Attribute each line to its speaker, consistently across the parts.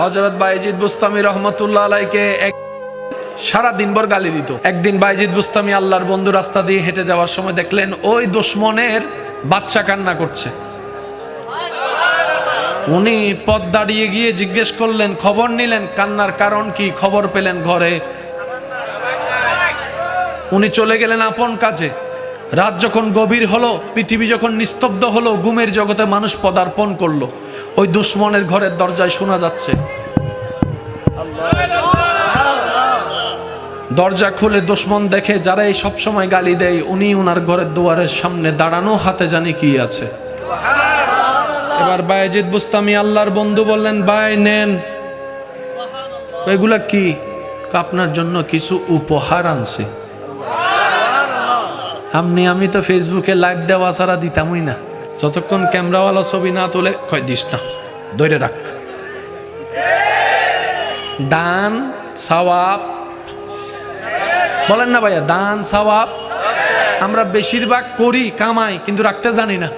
Speaker 1: হজরত বাইজিদ বুস্তামি রহমতুল্লাহ আলাইকে এক সারা দিনভর গালি দিত। একদিন বাইজিদ বুস্তামি আল্লাহর বন্ধু রাস্তা দিয়ে হেঁটে যাওয়ার সময় দেখলেন ওই দুশ্মনের বাচ্চা কান্না করছে। উনি পথ দাঁড়িয়ে গিয়ে জিজ্ঞেস করলেন, খবর নিলেন? কান্নার কারণ কি? খবর পেলেন ঘরে? উনি চলে গেলেন আপন কাজে। রাত যখন গভীর হলো, পৃথিবী যখন নিস্তব্ধ হলো গুমের জগতে মানুষ পদার্পণ করল। ওই দুশ্মনের ঘরের দরজায় শোনা যাচ্ছে। দরজা খুলে দুশ্মন দেখে যারা এই সবসময় গালি দেয়, উনি উনার ঘরের দুয়ারের সামনে দাঁড়ানো, হাতে জানি কি আছে। এবার বায়েজিদ বুস্তামি আল্লাহর বন্ধু বললেন, বাই, নেন। এগুলা কি? আপনার জন্য কিছু উপহার আনছে। আপনি, আমি তো ফেসবুকে লাইভ দেওয়া ছাড়া দিতামই না। যতক্ষণ ক্যামেরাওয়ালা ছবি না তোলে, কয় দিস না ধরে রাখ। দান, সওয়াব। বলেন না ভাইয়া, দান, সওয়াব। আমরা বেশিরভাগ করি, কামাই, কিন্তু রাখতে জানি না।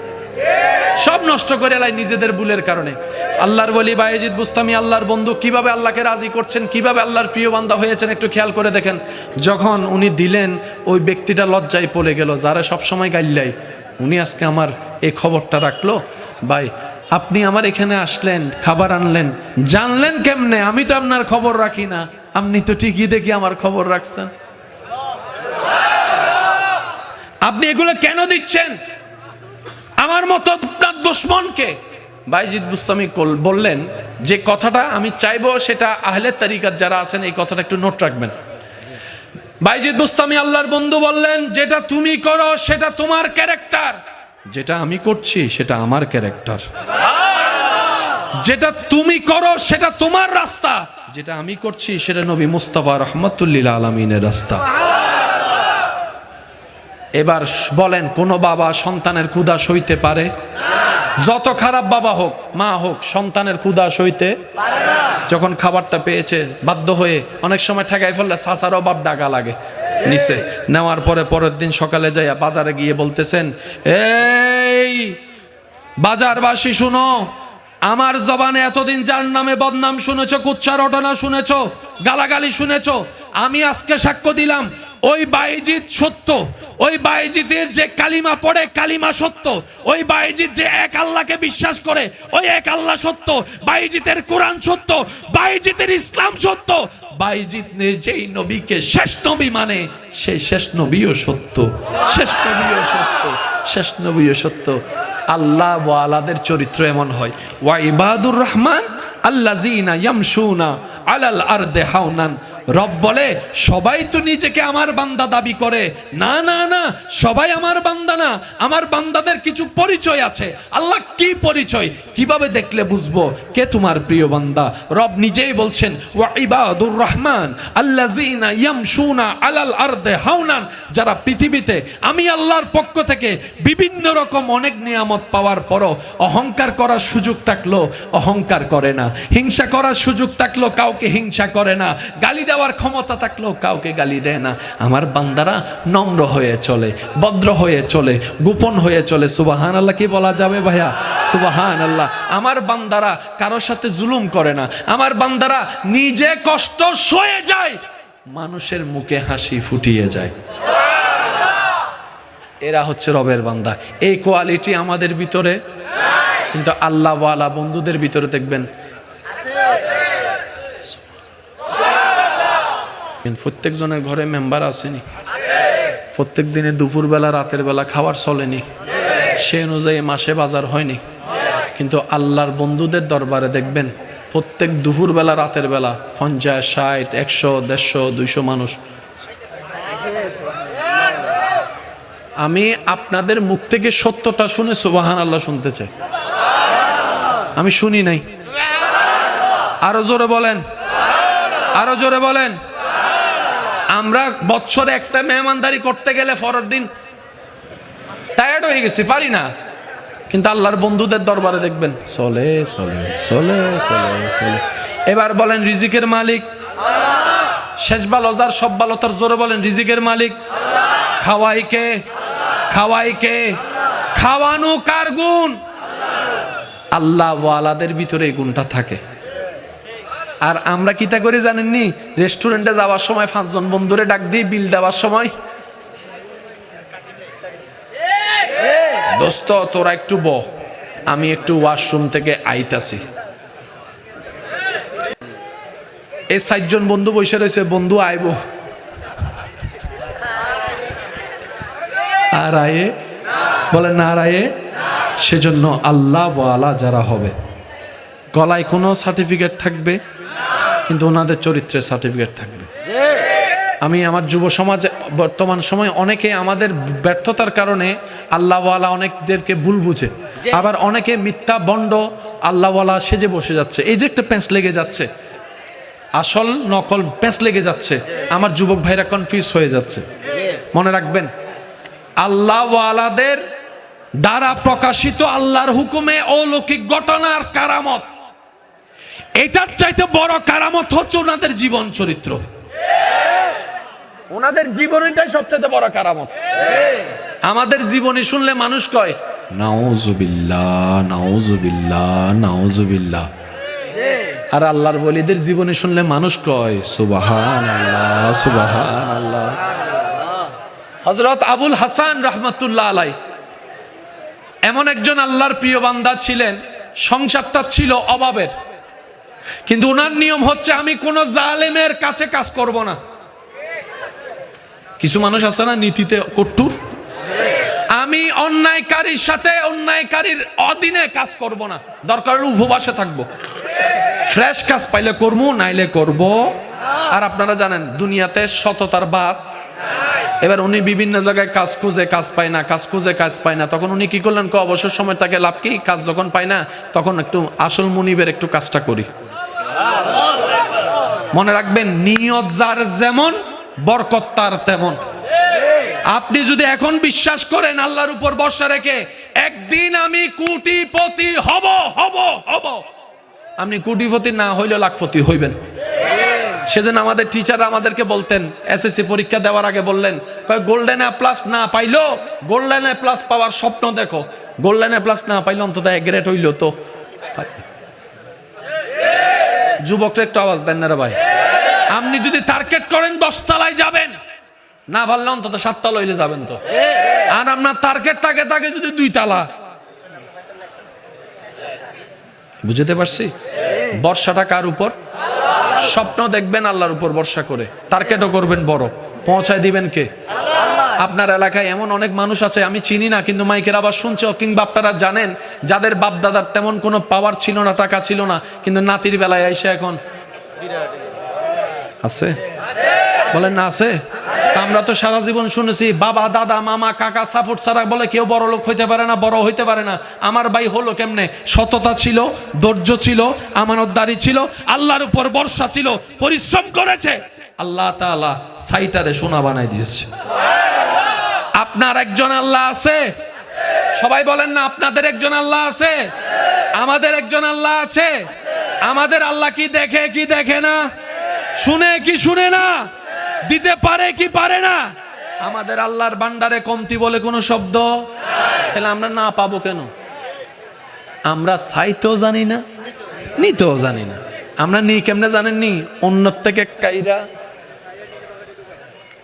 Speaker 1: সব নষ্ট করে এলাই নিজেদের ভুলের কারণে। আল্লাহর বলি বায়েজিদ বুস্তামি, আল্লাহর বন্ধু কীভাবে আল্লাহকে রাজি করছেন, কীভাবে আল্লাহর প্রিয় বান্দা হয়েছেন, একটু খেয়াল করে দেখেন। যখন উনি দিলেন, ওই ব্যক্তিটা লজ্জায় পড়ে গেল, যারা সবসময় গাইল্লাই উনি আজকে আমার এই খবরটা রাখল, ভাই, আপনি আমার এখানে আসলেন, খাবার আনলেন, জানলেন কেমনে? আমি তো আপনার খবর রাখি না। আপনি তো ঠিকই দেখি আমার খবর রাখছেন। আপনি এগুলো কেন দিচ্ছেন? আমার মতো আপনার দুশ্মনকে। বাইজিদ বুস্তামি বললেন, যে কথাটা আমি চাইব সেটা আহলে তারিকার যারা আছেন, এই কথাটা একটু নোট রাখবেন। বাইজিদ বুস্তামি আল্লাহর বন্ধু বললেন, যেটা তুমি করো, সেটা তোমার ক্যারেক্টার যেটা আমি করছি, সেটা আমার ক্যারেক্টার। যেটা তুমি করো, সেটা তোমার রাস্তা। যেটা আমি করছি, সেটা নবী মুস্তাফা রহমতুল্লিল আলমিনের রাস্তা। এবার বলেন, কোন বাবা সন্তানের ক্ষুদা সইতে পারে? যত খারাপ বাবা হোক, মা হোক, সন্তানের ক্ষুদা সইতে যখন খাবারটা পেয়েছে, বাধ্য হয়ে অনেক সময় ঠেকাই ফেললে সাসারও বাপ ডাকা লাগে। নিচে নেওয়ার পরে পরের দিন সকালে যাইয়া বাজারে গিয়ে বলতেছেন, এই বাজারবাসী শুনো, আমার জবানে এতদিন যার নামে বদনাম শুনেছো কুচ্ছা রটনা শুনেছো, গালাগালি শুনেছ, আমি আজকে সাক্ষ্য দিলাম ওই বাইজিৎ সত্য, ওই বাইজিতের যে কালিমা পড়ে কালিমা সত্য, ওই বাইজিৎ যে এক আল্লাহকে বিশ্বাস করে, ওই এক আল্লাহ সত্য, বাইজিতের কোরআন সত্য, বাইজিতের ইসলাম সত্য। বাইজিৎ যেই নবীকে শেষ নবী মানে সেই শেষ নবীও সত্য, শেষ নবীও সত্য, শেষ নবীও সত্য। আল্লাহ ওয়ালাদের চরিত্র এমন হয়, ওয়া ইবাদুর রহমান আল্লাজিনা ইয়ামশুনা আলাল আরদে হাওনান রব বলে, সবাই তো নিজেকে আমার বান্দা দাবি করে। না না না, সবাই আমার বান্দা না, আমার বান্দাদের কিছু পরিচয় আছে। আল্লাহ কি পরিচয়? কীভাবে দেখলে বুঝব? কে তোমার প্রিয় বান্দা? রব নিজেই বলছেন, ওয়া ইবাদুর রহমান আল্লাজিনা ইয়ামশুনা আলাল আরদে হাওনান। যারা পৃথিবীতে, আমি আল্লাহর পক্ষ থেকে বিভিন্ন রকম অনেক নিয়ামত পাওয়ার পরও অহংকার করার সুযোগ থাকল, অহংকার করে না। হিংসা করার সুযোগ থাকল, কাউকে হিংসা করে না। গালি দেওয়ার ক্ষমতা থাকলেও কাউকে গালি দেয় না। আমার বান্দারা নম্র হয়ে চলে, ভদ্র হয়ে চলে, গোপন হয়ে চলে। সুবাহান আল্লাহ কি বলা যাবে ভাইয়া? সুবাহান আল্লাহ আমার বান্দারা কারোর সাথে জুলুম করে না। আমার বান্দারা নিজে কষ্ট সয়ে যায়, মানুষের মুখে হাসি ফুটিয়ে যায়। এরা হচ্ছে রবের বান্দা। এই কোয়ালিটি আমাদের ভিতরে, কিন্তু আল্লাহওয়ালা বন্ধুদের ভিতরে দেখবেন প্রত্যেক জনের ঘরে মেম্বার আসেনি। প্রত্যেক দিনে দুপুর বেলা রাতের বেলা খাবার চলেনি। সে অনুযায়ী মাসে বাজার হয়নি। কিন্তু আল্লাহর বন্ধুদের দরবারে দেখবেন, প্রত্যেক দুপুর বেলা রাতের বেলা পঞ্চাশ, ষাট, একশো, দেড়শো, দুইশো মানুষ। আমি আপনাদের মুখ থেকে সত্যটা শুনে সুবাহান আল্লাহ শুনতে চাই। আমি শুনি নাই। আরও জোরে বলেন। আরও জোরে বলেন। আমরা বছরে একটা মেহমানদারি করতে গেলে পরের দিন টায়ার্ড হয়ে গেছি, পারি না। কিন্তু আল্লাহর বন্ধুদের দরবারে দেখবেন, চলে চলে চলে চলে চলে। এবার বলেন, রিজিকের মালিক। শেষ ভালো যার সব তার জোরে বলেন, রিজিকের মালিক। খাওয়াই কে? খাওয়াই কে? খাওয়ানো কার গুণ? আল্লাহ ওয়ালাদের ভিতরে এই গুণটা থাকে। আর আমরা কিতা করে জানেননি? রেস্টুরেন্টে যাওয়ার সময় পাঁচজন বন্ধুরে ডাক দিই বিল দেওয়ার সময়। দোস্ত, তোরা একটু ব আমি একটু ওয়াশরুম থেকে আইতাছি। এই ষাটজন বন্ধু বসে রয়েছে, বন্ধু আইব। আর আয়ে? বলে না আয়ে? সেজন্য আল্লাহ যারা হবে। গলায় কোনো সার্টিফিকেট থাকবে? কিন্তু ওনাদের চরিত্রের সার্টিফিকেট থাকবে। আমি আমার যুব সমাজে বর্তমান সময় অনেকে আমাদের ব্যর্থতার কারণে আল্লাহওয়ালা অনেকদেরকে ভুল বুঝে। আবার অনেকে মিথ্যা, বন্ড, আল্লাহওয়ালা সেজে বসে যাচ্ছে। এই যে একটা প্যাঁচ লেগে যাচ্ছে। আসল, নকল প্যাঁচ লেগে যাচ্ছে। আমার যুবক ভাইরা কনফিউজ হয়ে যাচ্ছে। মনে রাখবেন, আল্লাহওয়ালাদের দ্বারা প্রকাশিত আল্লাহর হুকুমে অলৌকিক ঘটনার কারামত। এটার চাইতে বড় কারামত হচ্ছে ওনাদের জীবন চরিত্র। ওনাদের জীবনীটাই সবচেয়ে বড় কারামত। আমাদের জীবনী শুনলে মানুষ কয় নাউজুবিল্লাহ নাউজুবিল্লাহ নাউজুবিল্লাহ। আর আল্লাহর বলিদের জীবনী শুনলে মানুষ কয় সুবাহান আল্লাহ সুবাহান আল্লাহ হজরত আবুল হাসান রহমতুল্লাহ আলাই এমন একজন আল্লাহর প্রিয় বান্দা ছিলেন সংসারটা ছিল অভাবের। কিন্তু ওনার নিয়ম হচ্ছে, আমি কোনো জালেমের কাছে কাজ করব না। কিছু মানুষ আছে না নীতিতে কট্টুর? আমি অন্যায়কারীর সাথে অন্যায়কারীর অধীনে কাজ করব না। দরকার হলে উপবাসে থাকব। ফ্রেশ কাজ পাইলে করব নাইলে করব। আর আপনারা জানেন, দুনিয়াতে সততার বাদ। এবার উনি বিভিন্ন জায়গায় কাজ খুঁজে কাজ পায় না, কাজ খুঁজে কাজ পায় না। তখন উনি কি করলেন? ক অবসর সময় তাকে লাভ কি? কাজ যখন পায় না, তখন একটু আসল মুনিবের একটু কাজটা করি। মনে রাখবেন, নিয়ত যার যেমন, বরকত তার তেমন। আপনি যদি এখন বিশ্বাস করেন আল্লাহর উপর ভরসা রেখে, একদিন আমি কোটিপতি হব হব হব। আপনি কোটিপতি না হইলেও লাখপতি হইবেন। সেদিন আমাদের টিচার আমাদেরকে বলতেন এসএসসি পরীক্ষা দেওয়ার আগে বললেন গোল্ডেন এ প্লাস না পাইলো? গোল্ডেন এ প্লাস পাওয়ার স্বপ্ন দেখো। গোল্ডেন এ প্লাস না পাইলে অন্তত এক গ্রেড হইল তো। যুবকরা একটু আওয়াজ দেন না রে ভাই। আপনি যদি টার্গেট করেন দশতলায় যাবেন। না পারলে অন্তত সাততলা হইলে যাবেন তো। আর আপনার টার্গেট থাকে থাকে যদি দুই তালা। বুঝতে পারছি? বর্ষাটা কার উপর? স্বপ্ন দেখবেন আল্লাহর উপর বর্ষা করে। টার্গেটও করবেন বড়। পৌঁছায় দিবেন কে? আপনার এলাকায় এমন অনেক মানুষ আছে, আমি চিনি না, কিন্তু মাইকের আবার শুনছে কিংবা আপনারা জানেন, যাদের বাপ দাদার তেমন কোনো পাওয়ার ছিল না, টাকা ছিল না, কিন্তু নাতির বেলায় আইসে এখন। আছে? বলেন না, আছে? আমরা তো সারা জীবন শুনেছি, বাবা, দাদা, মামা, কাকা সাপোর্ট ছাড়া বলে কেউ বড় লোক হইতে পারে না, বড় হইতে পারে না। আমার ভাই হলো কেমনে? সততা ছিল, ধৈর্য ছিল, আমানতদারি ছিল, আল্লাহর উপর বর্ষা ছিল, পরিশ্রম করেছে। আল্লাহ তাআলা সাইটারে সোনা বানাই দিয়েছে। আপনার একজন আল্লাহ আছে? সবাই বলেন না, আপনাদের একজন আল্লাহ আছে? আমাদের একজন আল্লাহ আছে? আমাদের আল্লাহ কি দেখে কি দেখে না? শুনে, কি শুনে না? দিতে পারে, কি পারে না? আমাদের আল্লাহর বান্ডারে কমতি বলে কোনো শব্দ? তাহলে আমরা না পাবো কেন? আমরা চাইতেও জানি না, নিতেও জানি না। আমরা নি কেমনে জানেন নি অন্য থেকে কাইরা।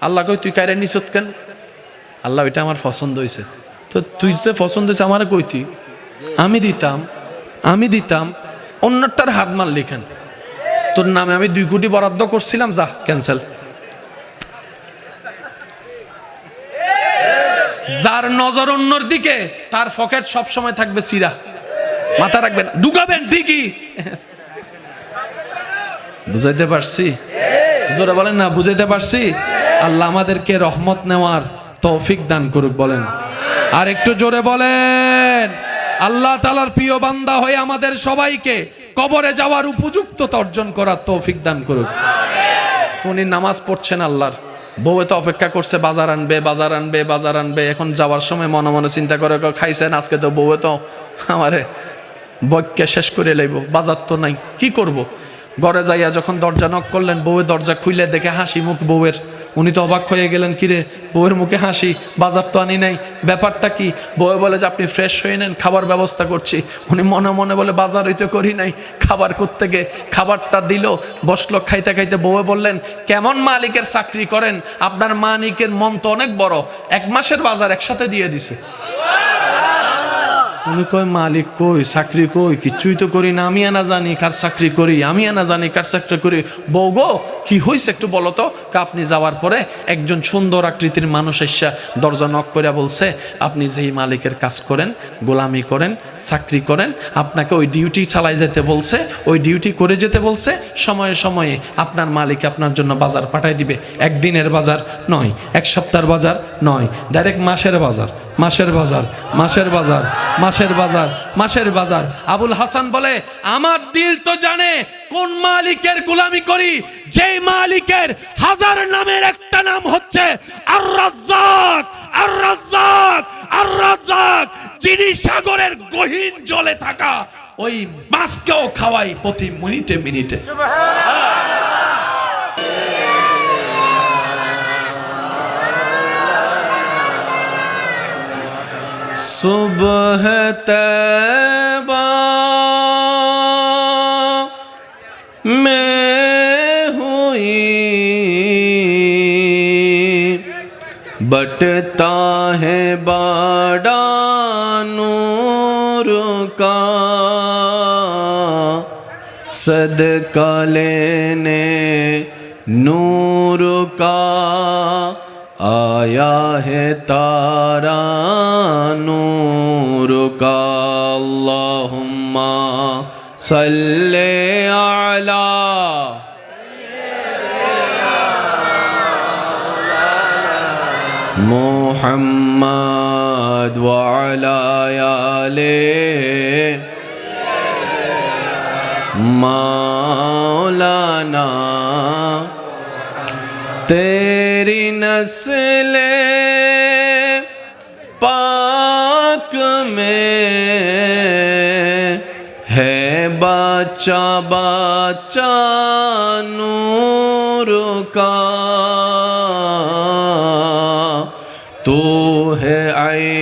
Speaker 1: আল্লাহ কই তুই কাইরা নিছত কেন? আল্লাহ, এটা আমার পছন্দ হয়েছে তো তুই তো পছন্দ হয়েছে আমার কইতি, আমি দিতাম আমি দিতাম, অন্যটার হাত মার লিখেন তোর নামে আমি দুই কোটি বরাদ্দ করছিলাম, যা ক্যান্সেল যার নজর অন্যর দিকে, তার পকেট সব সময় থাকবে সিরা মাথা রাখবেন ঢুকাবেন ঠিকই। বুঝাইতে পারছি? জোরে বলেন না, বুঝাইতে পারছি? আল্লাহ আমাদেরকে রহমত নেওয়ার তৌফিক দান করুক, বলেন। আর একটু জোরে বলেন, আল্লাহ তালার প্রিয় বান্দা হয়ে আমাদের সবাইকে কবরে যাওয়ার উপযুক্ত অর্জন করার তৌফিক দান করুক। উনি নামাজ পড়ছেন আল্লাহর। বউয়ে তো অপেক্ষা করছে, বাজার আনবে বাজার আনবে বাজার আনবে। এখন যাওয়ার সময় মনে মনে চিন্তা করে খাইছেন? আজকে তো বউয়ে তো আমারে বৈক্যা শেষ করে লাইব। বাজার তো নাই, কি করব। ঘরে যাইয়া যখন দরজা নক করলেন, বউয়ে দরজা খুইলে দেখে হাসি মুখ বউয়ের। উনি তো অবাক হয়ে গেলেন, কিরে, বউয়ের মুখে হাসি, বাজার তো আনি নাই, ব্যাপারটা কি? বউ বলে, যে আপনি ফ্রেশ হয়ে নেন, খাবার ব্যবস্থা করছি। উনি মনে মনে বলে, বাজার হইতে করি নাই, খাবার করতে গে খাবারটা দিল, বসল, খাইতে খাইতে বউয়ে বললেন, কেমন মালিকের চাকরি করেন? আপনার মালিকের মন তো অনেক বড়, এক মাসের বাজার একসাথে দিয়ে দিছে। উনি কয়, মালিক কই, চাকরি কই? কিচ্ছুই তো করি না আমি আনা জানি কার চাকরি করি আমি আনা জানি কার চাকরি করি। বউ গো, কি হয়েছে একটু বলো তো? আপনি যাওয়ার পরে একজন সুন্দর আকৃতির মানুষ এসে দরজা নক করে বলছে, আপনি যেই মালিকের কাজ করেন, গোলামি করেন চাকরি করেন, আপনাকে ওই ডিউটি চালাই যেতে বলছে, ওই ডিউটি করে যেতে বলছে, সময়ে সময়ে আপনার মালিক আপনার জন্য বাজার পাঠাই দিবে। একদিনের বাজার নয়, এক সপ্তাহের বাজার নয় ডাইরেক্ট মাসের বাজার মাসের বাজার মাসের বাজার মাসের বাজার মাসের বাজার। আবুল হাসান বলে, আমার দিল তো জানে কোন মালিকের গোলামি করি, যেই মালিকের হাজার নামের একটা নাম হচ্ছে আর রাজ্জাক আর রাজ্জাক আর রাজ্জাক যিনি সাগরের গহীন জলে থাকা ওই মাছকেও খাওয়াই প্রতি মিনিটে মিনিটে सुबह तैबा में हुई बटता है बड़ा نور کا صدقہ لینے نور کا آیا ہے تارا نور کا اللہم صلی علی محمد محمد وعلى آل مولانا، تیری نسل پاک میں ہے بچا بچا نور کا۔ تو ہے عیم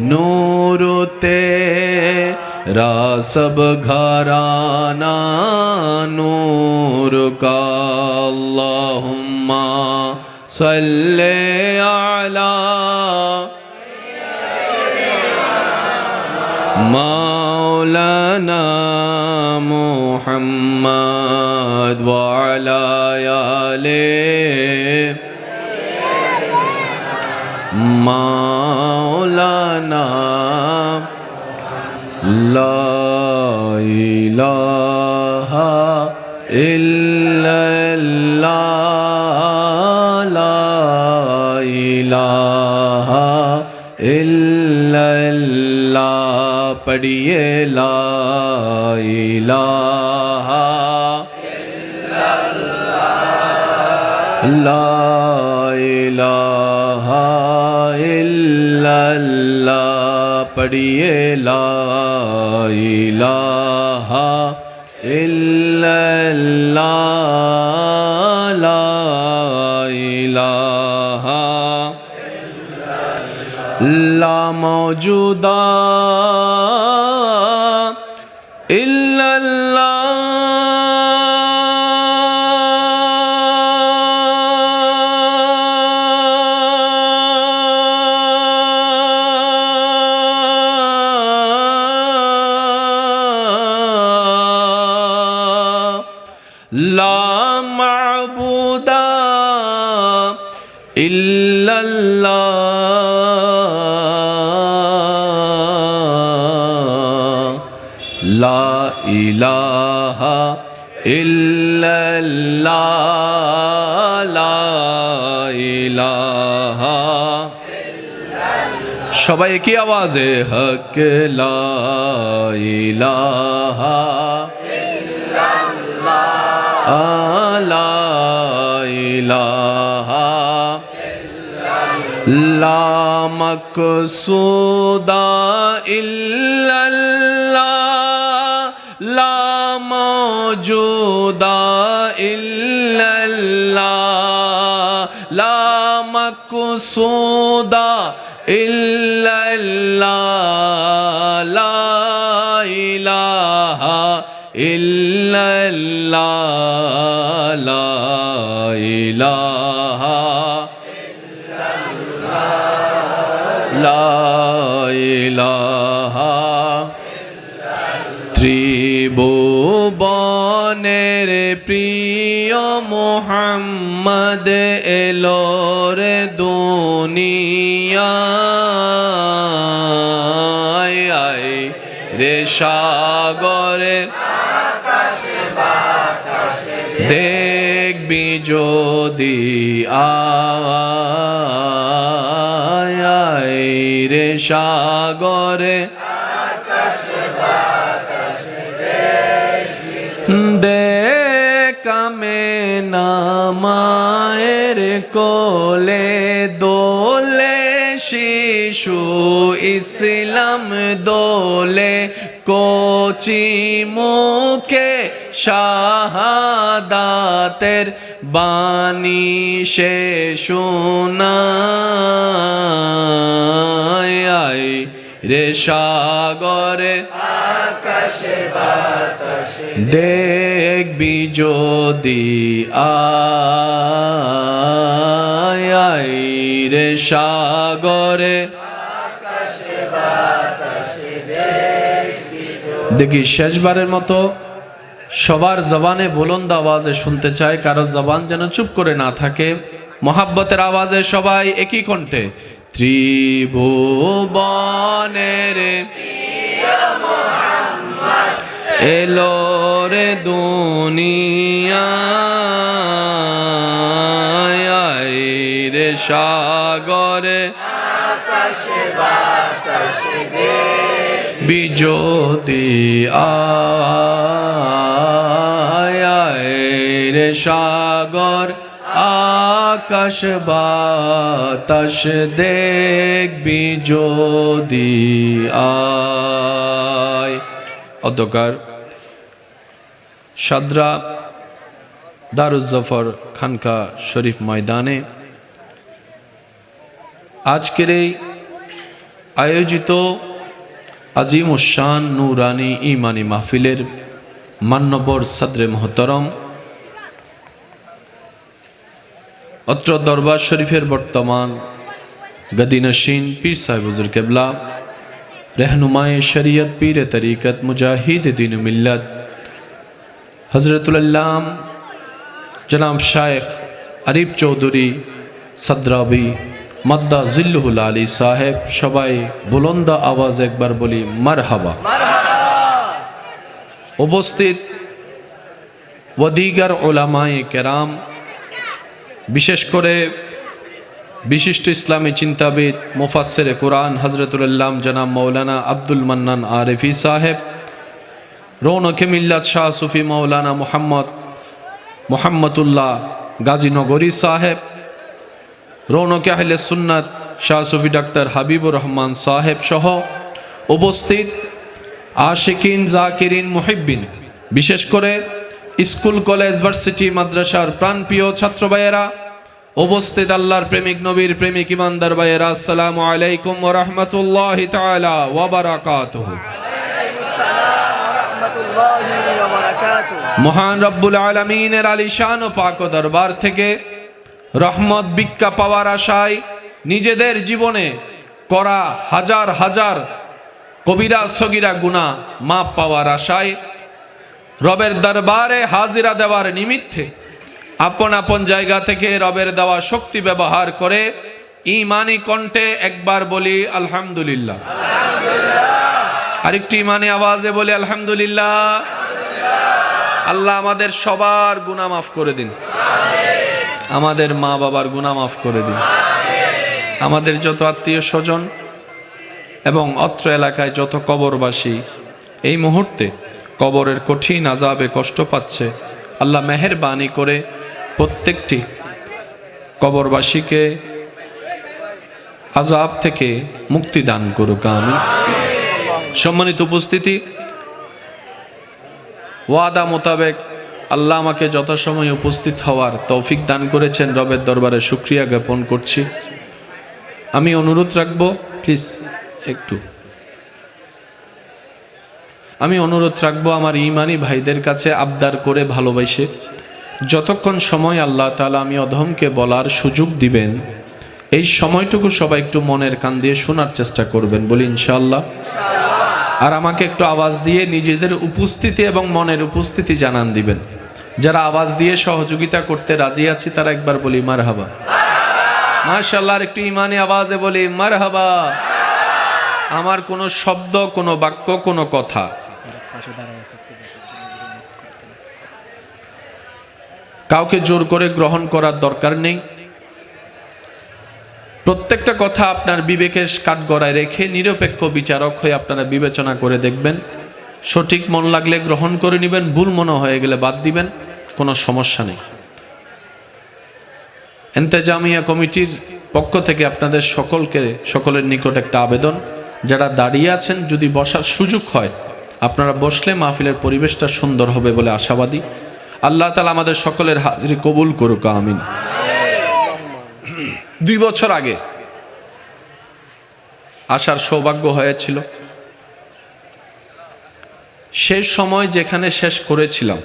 Speaker 1: نور تیرا سب گھرانا نور کا اللہم صلی علی مولانا محمد وعلا آلہ مولانا محمد نام۔ لا الہ الا اللہ لا الہ الا اللہ لا الہ الا اللہ۔ پڑھئے لا الہ الا اللہ لا الہ اللہ موجودہ ইল্লাল্লাহ। লা সবাই কি আওয়াজে হক লা আলা ইল্লাল্লাহ লা মকসুদা ইল্লাল্লাহ লা মওজুদা ইল্লাল্লাহ সুদা ইল্লাল্লাহ লা ইলাহা ইল্লাল্লাহ লা ইলাহা প্রিয় মোহাম্মদ এলো রে দুনিয়া। রে সাগরে। দেখবি যদি আয় রে সাগরে। নামায়ের কোলে দোলে শিশু ইসলাম দোলে কোচি মুখে শাহাদাতের বাণী সে শোনায়। রে সাগরে দেখবি যদি আয় সাগরে। দেখি শেষবারের মতো সবার জবানে বুলন্দ আওয়াজে শুনতে চায় কারও জবান যেন চুপ করে না থাকে। মহাব্বতের আওয়াজে সবাই একই কণ্ঠে ত্রিভুবনের এলো রে দুনিয়া। বিজোতি আয় রে সাগর, আকাশ বাতাস দেখবি যদি আয়। অধ্যকার সাদরা দারুজ্জফর খানকা শরীফ ময়দানে আজকের এই আয়োজিত আজিম উসান নুরানি ইমানি মাহফিলের মান্যবর সদরে মোহতরম অত্র দরবার শরীফের বর্তমান গদিনশীন পীর সাহেব হুজুর কেবলা रहनुमाए शरीयत पीर तरीक़त मुजाहिद दीन मिल्लत हज़रतुल्लाम जनाब शाइख আরিফ চৌধুরী সদ্রাবি মাদ্দা জিল্লুহুল আলী সাহেব সবাই বুলন্দ আওয়াজ একবার বলি মারহাবা। উপস্থিত ওদিগার ওলামায়ে কেরাম বিশেষ করে বিশিষ্ট ইসলামী চিন্তাবিদ মুফাসের কোরআন হজরতুল্লাম জনাব মৌলানা আব্দুল মান্নান আরেফি সাহেব রৌনকে মিল্লাত শাহ সুফি মৌলানা মোহাম্মদ মোহাম্মতুল্লাহ গাজীনগরী সাহেব রৌনকে আহলে সুন্নাত, শাহ সুফি ডাক্তার হাবিবুর রহমান সাহেব সহ উপস্থিত আশিকিন, জাকিরিন, মুহিব্বিন, বিশেষ করে স্কুল, কলেজ, ভার্সিটি, মাদ্রাসার প্রাণপ্রিয় ছাত্র ভাইয়েরা উপস্থিত আল্লাহর প্রেমিক, নবীর প্রেমিক, ইমানদার ভাইয়েরা আসসালামু আলাইকুম ওয়া রাহমাতুল্লাহি তাআলা ওয়া বারাকাতুহু। মহান রব্বুল আলমিনের আলিশান ও পাক দরবার থেকে রহমত ভিক্ষা পাওয়ার আশায় নিজেদের জীবনে করা হাজার হাজার কবিরা সগিরা গুণা মাপ পাওয়ার আশায় রবের দরবারে হাজিরা দেওয়ার নিমিত্তে আপন আপন জায়গা থেকে রবের দেওয়া শক্তি ব্যবহার করে ইমানি কণ্ঠে একবার বলি আলহামদুলিল্লাহ। আরেকটি ইমানি আওয়াজে বলি আলহামদুলিল্লাহ। আল্লাহ আমাদের সবার গুণা মাফ করে দিন। আমাদের মা বাবার গুণা মাফ করে দিন। আমাদের যত আত্মীয় স্বজন এবং অত্র এলাকায় যত কবরবাসী, এই মুহূর্তে কবরের কঠিন আজাবে কষ্ট পাচ্ছে। আল্লাহ মেহেরবানি করে প্রত্যেকটি কবরবাসীকে আজাব থেকে মুক্তি দান করুক আমি সম্মানিত উপস্থিতি, ওয়াদা মোতাবেক আল্লাহ আমাকে যথাসময়ে উপস্থিত হওয়ার তৌফিক দান করেছেন রবের দরবারে শুক্রিয়া জ্ঞাপন করছি। আমি অনুরোধ রাখব, প্লিজ একটু। আমি অনুরোধ রাখব আমার ইমানি ভাইদের কাছে আবদার করে ভালোবাসে। যতক্ষণ সময় আল্লাহ তাআলা আমি অধমকে বলার সুযোগ দিবেন, এই সময়টুকু সবাই একটু মনের কান দিয়ে শোনার চেষ্টা করবেন, বলি ইনশাআল্লাহ। আর আমাকে একটু আওয়াজ দিয়ে নিজেদের উপস্থিতি এবং মনের উপস্থিতি জানান দিবেন। যারা আওয়াজ দিয়ে সহযোগিতা করতে রাজি আছি, তারা একবার বলি মার হাবা মাশাল্লাহ আর একটু ইমানে আওয়াজে বলি মার হাবা আমার কোনো শব্দ, কোনো বাক্য, কোনো কথা। কাউকে জোর করে গ্রহণ করার দরকার নেই। প্রত্যেকটা কথা আপনার বিবেকের কাঠগড়ায় রেখে নিরপেক্ষ বিচারক হয়ে আপনারা বিবেচনা করে দেখবেন। সঠিক মন লাগলে গ্রহণ করে নেবেন, ভুল মনে হয়ে গেলে বাদ দিবেন, কোনো সমস্যা নেই। এন্তেজামিয়া কমিটির পক্ষ থেকে আপনাদের সকলকে, সকলের নিকট একটা আবেদন। যারা দাঁড়িয়ে আছেন, যদি বসার সুযোগ হয়, আপনারা বসলে মাহফিলের পরিবেশটা সুন্দর হবে বলে আশাবাদী। আল্লাহ তালা আমাদের সকলের হাজিরি কবুল করুক, আমিন। দুই বছর আগে আসার সৌভাগ্য হয়েছিল। শেষ সময় যেখানে শেষ করেছিলাম,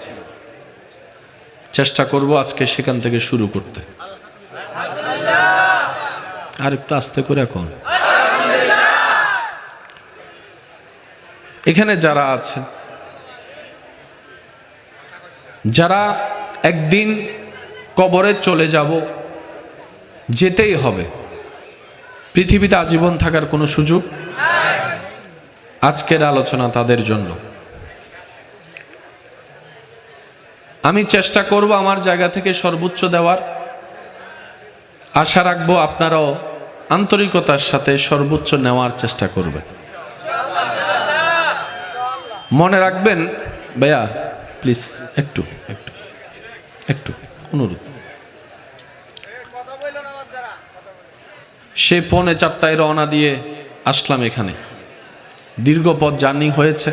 Speaker 1: চেষ্টা করব আজকে সেখান থেকে শুরু করতে। আর একটু আস্তে করে এখন। এখানে যারা আছে, যারা একদিন কবরে চলে যাব যেতেই হবে। পৃথিবীতে আজীবন থাকার কোনো সুযোগ? আজকের আলোচনা তাদের জন্য। আমি চেষ্টা করব আমার জায়গা থেকে সর্বোচ্চ দেওয়ার। আশা রাখব আপনারাও আন্তরিকতার সাথে সর্বোচ্চ নেওয়ার চেষ্টা করবেন। মনে রাখবেন, ভাইয়া, প্লিজ, একটু একটু একটু, অনুরোধ। সে পৌনে চারটায় রওনা দিয়ে আসলাম এখানে। দীর্ঘ পথ জার্নি হয়েছে।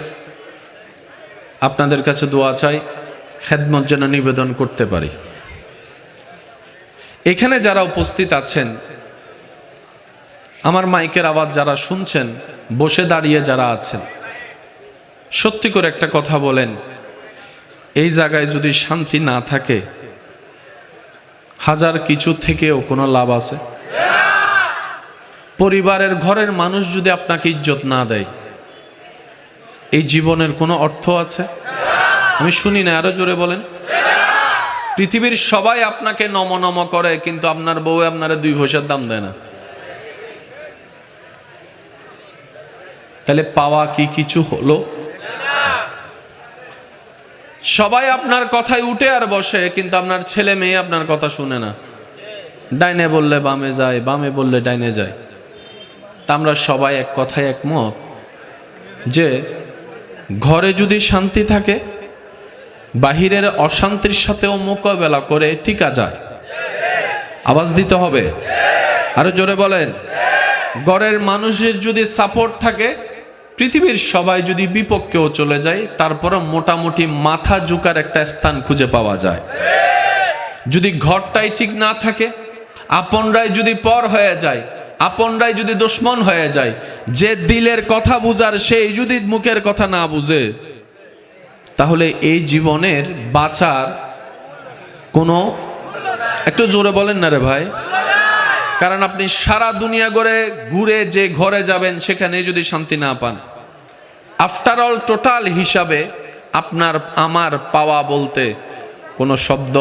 Speaker 1: আপনাদের কাছে দোয়া চাই, খেদমত যেন নিবেদন করতে পারি। এখানে যারা উপস্থিত আছেন, আমার মাইকের আওয়াজ যারা শুনছেন, বসে দাঁড়িয়ে যারা আছেন, সত্যি করে একটা কথা বলেন, এই জায়গায় যদি শান্তি না থাকে, হাজার কিছু থেকেও কোনো লাভ আছে? পরিবারের ঘরের মানুষ যদি আপনাকে ইজ্জত না দেয়, এই জীবনের কোনো অর্থ আছে? আমি শুনি না, আরও জোরে বলেন। পৃথিবীর সবাই আপনাকে নম নম করে, কিন্তু আপনার বউ আপনার দুই পয়সার দাম দেয় না। তাহলে পাওয়া কি কিছু হলো? সবাই আপনার কথায় উঠে আর বসে, কিন্তু আপনার ছেলে মেয়ে আপনার কথা শুনে না। ডাইনে বললে বামে যায়, বামে বললে ডাইনে যায়। তা আমরা সবাই এক কথায় একমত যে ঘরে যদি শান্তি থাকে, বাহিরের অশান্তির সাথেও মোকাবেলা করে টিকা যায়। আওয়াজ দিতে হবে। আরও জোরে বলেন। ঘরের মানুষের যদি সাপোর্ট থাকে, পৃথিবীর সবাই যদি বিপক্ষেও চলে যায় তারপরে মোটামুটি মাথা ঝুকার একটা স্থান খুঁজে পাওয়া যায়। যদি ঘরটাই ঠিক না থাকে, আপনরাই যদি পর হয়ে যায় আপনরাই যদি দুশ্মন হয়ে যায়, যে দিলের কথা বুঝার সেই যদি মুখের কথা না বুঝে, তাহলে এই জীবনের বাঁচার কোনো একটু জোরে বলেন না রে ভাই। কারণ আপনি সারা দুনিয়া ঘুরে ঘুরে যে ঘরে যাবেন, সেখানে যদি শান্তি না পান। আফটার অল টোটাল হিসাবে আপনার, আমার পাওয়া বলতে কোনো শব্দ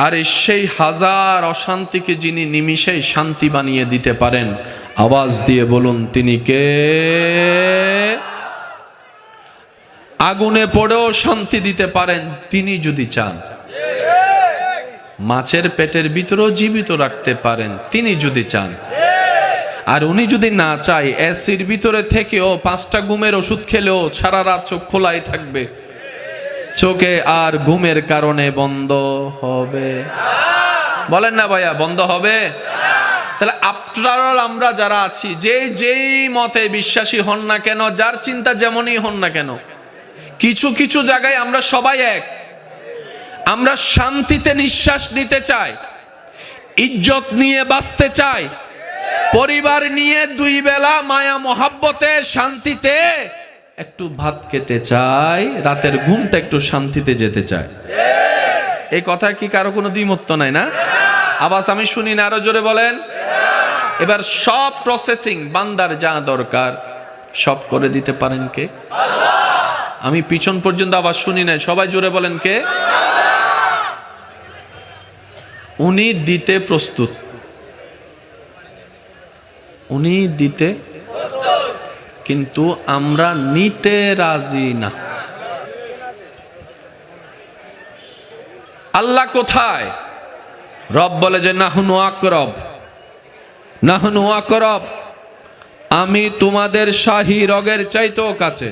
Speaker 1: আর সেই হাজার অশান্তিকে যিনি নিমিষেই শান্তি বানিয়ে দিতে পারেন, আওয়াজ দিয়ে বলুন, তিনি কে? আগুনে পড়েও শান্তি দিতে পারেন, তিনি যদি চান। মাছের পেটের ভিতরেও জীবিত রাখতে পারেন, তিনি যদি চান। আর উনি যদি না চায় এসির ভিতরে থেকেও পাঁচটা ঘুমের ওষুধ খেলেও সারা রাত চোখ খোলাই থাকবে। চোখে আর ঘুমের কারণে বন্ধ হবে। বলেন না ভাইয়া, বন্ধ হবে? তাহলে আফটার আমরা যারা আছি যে যেই মতে বিশ্বাসী হন না কেন, যার চিন্তা যেমনই হন না কেন, কিছু কিছু জায়গায় আমরা সবাই এক। আমরা শান্তিতে নিঃশ্বাস নিতে চাই, ইজ্জত নিয়ে বাঁচতে চাই, পরিবার নিয়ে দুই বেলা মায়া মহাব্বতে শান্তিতে একটু ভাত খেতে চায় রাতের ঘুমটা একটু শান্তিতে যেতে চায় এই কথা কি কারও কোনো দ্বিমত্ত নাই না? আবাস আমি শুনি না, আরও জোরে বলেন। এবার সব প্রসেসিং বান্দার যা দরকার, সব করে দিতে পারেন কে? আমি পিছন পর্যন্ত আবার শুনি নাই, সবাই জোরে বলেন কে? উনি দিতে প্রস্তুত। উনি দিতে কিন্তু আমরা নিতে রাজি না। আল্লাহ কোথায়? রব বলে যে, নাহনু আকরব নাহনু আকরব, আমি তোমাদের শাহী রগের চাইতেও কাছে।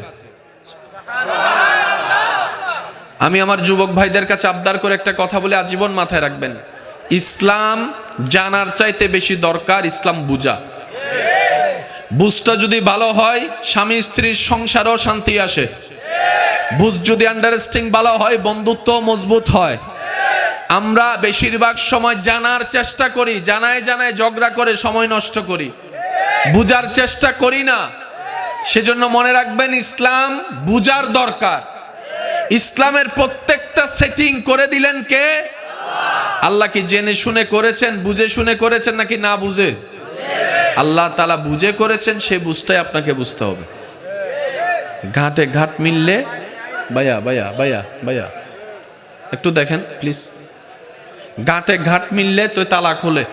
Speaker 1: আমি আমার যুবক ভাইদের কাছে আবদার করে একটা কথা বলে আজীবন মাথায় রাখবেন। ইসলাম জানার চাইতে বেশি দরকার ইসলাম বুঝা। বুঝটা যদি ভালো হয়, স্বামী স্ত্রীর সংসারও শান্তি আসে। বুঝ যদি আন্ডারস্ট্যান্ডিং ভালো হয় বন্ধুত্ব মজবুত হয়। আমরা বেশিরভাগ সময় জানার চেষ্টা করি, জানায় জানায় ঝগড়া করে সময় নষ্ট করি। বুঝার চেষ্টা করি না। সেজন্য মনে রাখবেন, ইসলাম বুজার দরকার। ইসলামের প্রত্যেকটা সেটিং করে দিলেন কে? আল্লাহ কি জেনে শুনে করেছেন, বুঝে শুনে করেছেন নাকি না বুঝে? আল্লাহ তালা বুঝে করেছেন সেই বুঝটাই আপনাকে বুঝতে হবে। ঘাটে ঘাট মিললে, ভাইয়া ভাইয়া ভাইয়া ভাইয়া। একটু দেখেন প্লিজ ঘাটে ঘাট মিললে তো তালা খোলে।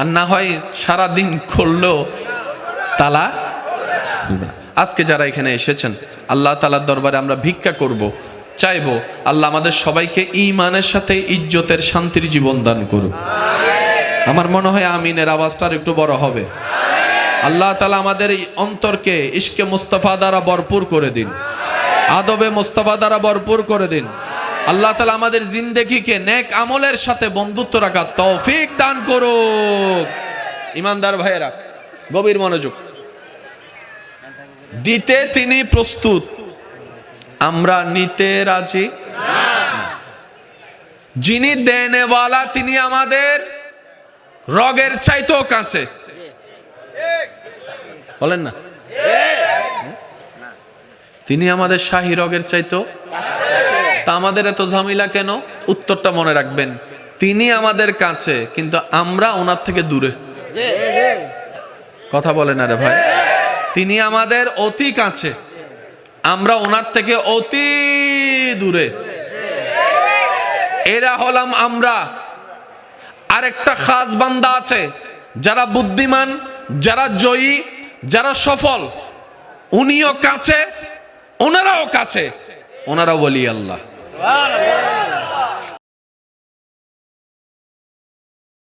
Speaker 1: আর না হয় সারা দিন খুললেও তালা আজকে যারা এখানে এসেছেন, আল্লাহ তালার দরবারে আমরা ভিক্ষা করব, চাইব আল্লাহ আমাদের সবাইকে ইমানের সাথে ইজ্জতের শান্তির জীবন দান করুক। আমার মনে হয় আমিনের আওয়াজটা একটু বড় হবে। আল্লাহ তালা আমাদের এই অন্তরকে ইশকে মুস্তাফা দ্বারা ভরপুর করে দিন। আদবে মুস্তাফা দ্বারা ভরপুর করে দিন। আল্লাহ তালা আমাদের জিন্দেগিকে নেক আমলের সাথে বন্ধুত্ব রাখা তৌফিক দান করুক। ইমানদার ভাইয়েরা, গভীর মনোযোগ। দিতে তিনি প্রস্তুত। আমরা নিতে রাজি যিনি দেনেওয়ালা, তিনি আমাদের রগের চাইতেও কাছে বলেন না। তিনি আমাদের শাহী রগের চাইতেও। তা আমাদের এত ঝামেলা কেন? উত্তরটা মনে রাখবেন। তিনি আমাদের কাছে, কিন্তু আমরা ওনার থেকে দূরে। কথা বলেন আরে ভাই। তিনি আমাদের অতি কাছে। আমরা ওনার থেকে অতি দূরে। এরা হলাম আমরা। আরেকটা খাস বান্দা আছে, যারা বুদ্ধিমান, যারা জয়ী, যারা সফল, উনিও কাছে, ওনারাও কাছে ওনারাও বলি আল্লাহ।